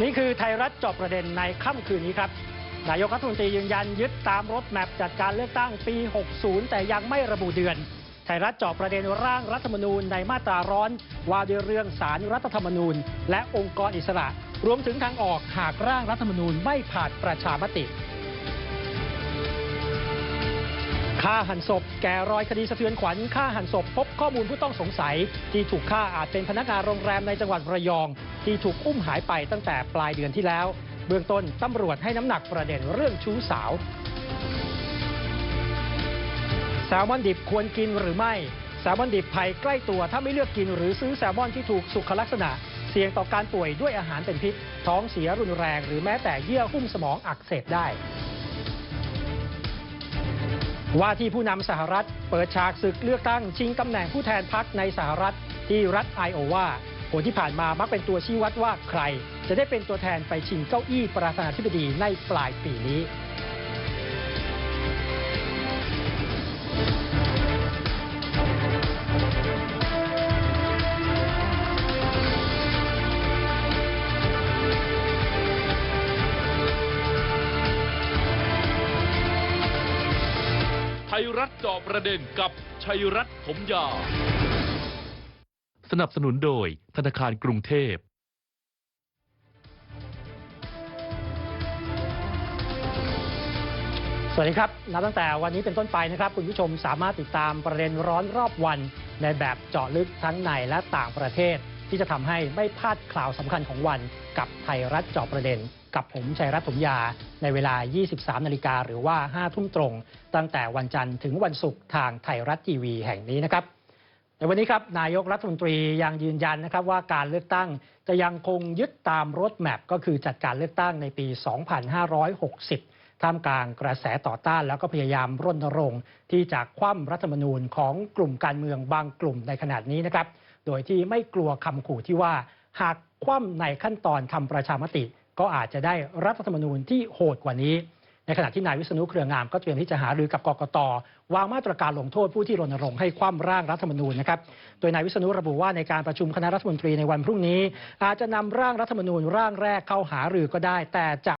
นี่คือไทยรัฐเจอบประเด็นในค่ำคืนนี้ครับนายกรัฐมนตรียืนยันยึดตามรถแมพจัดการเลือกตั้งปี 60 แต่ยังไม่ระบุเดือน ไทยรัฐเจอบประเด็นร่างรัฐธรรมนูญในมาตราร้อนว่าด้วยเรื่องสารรัฐธรรมนูญ และองค์กรอิสระ รวมถึงทางออกหากร่างรัฐธรรมนูญไม่ผ่านประชามติ ฆ่าหันศพแก่รอยคดีสะเทือนขวัญฆ่าหันศพพบข้อมูลผู้ต้องสงสัยที่ถูกฆ่าอาจเป็นพนักงานโรงแรมในจังหวัดระยอง ที่ถูกอุ้มหายไปตั้งแต่ปลายเดือนที่แล้ว เบื้องต้นตำรวจให้น้ำหนักประเด็นเรื่องชู้สาวแซลมอนดิบควรกินหรือไม่แซลมอนดิบภัยใกล้ตัวถ้าไม่เลือกกินหรือซื้อแซลมอนที่ถูกสุขลักษณะ เสี่ยงต่อการป่วยด้วยอาหารเป็นพิษ ท้องเสียรุนแรงหรือแม้แต่เยื่อหุ้มสมองอักเสบได้ ว่าที่ผู้นำสหรัฐเปิดฉากศึกเลือกตั้งชิงตำแหน่งผู้แทนพรรคในสหรัฐที่รัฐไอโอวาผลที่ผ่านมามักเป็นตัวชี้วัดว่าใคร จะได้เป็นตัวแทนไปชิงเก้าอี้ประธานาธิบดีในปลายปีนี้ ไทยรัฐเจาะประเด็นกับชัยรัฐถมยา สนับสนุนโดยธนาคารกรุงเทพ สวัสดีครับ นับตั้งแต่วันนี้เป็นต้นไปนะครับ คุณผู้ชมสามารถติดตามประเด็นร้อนรอบวันในแบบเจาะลึกทั้งในและต่างประเทศ ที่จะทำให้ไม่พลาดข่าวสำคัญของวันกับไทยรัฐจาะประเด็น กับผมชัยรัฐถมยา ในเวลา 23 นาฬิกาหรือว่า 5 ทุ่มตรง ตั้งแต่วันจันทร์ถึงวันศุกร์ทางไทยรัฐทีวีแห่งนี้นะครับในวันนี้ครับนายกรัฐมนตรียังยืนยันนะครับว่าการเลือกตั้งจะยังคงยึดตามรถแมพก็คือจัดการเลือกตั้งในปี 2560 ท่ามกลางกระแสต่อต้านแล้วก็พยายามรณรงค์ที่จะคว่ำรัฐมนูญของกลุ่มการเมืองบางกลุ่มในขณะนี้นะครับ โดยที่ไม่กลัวคำขู่ที่ว่า หากคว่ำในขั้นตอนทำประชามติ ก็อาจจะได้รัฐธรรมนูญที่โหดกว่านี้ ในขณะที่นายวิษณุเครืองามก็เตรียมที่จะหารือกับกกตวางมาตรการลงโทษผู้ที่รณรงค์ให้คว่ำร่างรัฐธรรมนูญนะครับ โดยนายวิษณุระบุว่าในการประชุมคณะรัฐมนตรีในวันพรุ่งนี้ อาจจะนำร่างรัฐธรรมนูญร่างแรกเข้าหารือก็ได้แต่จะ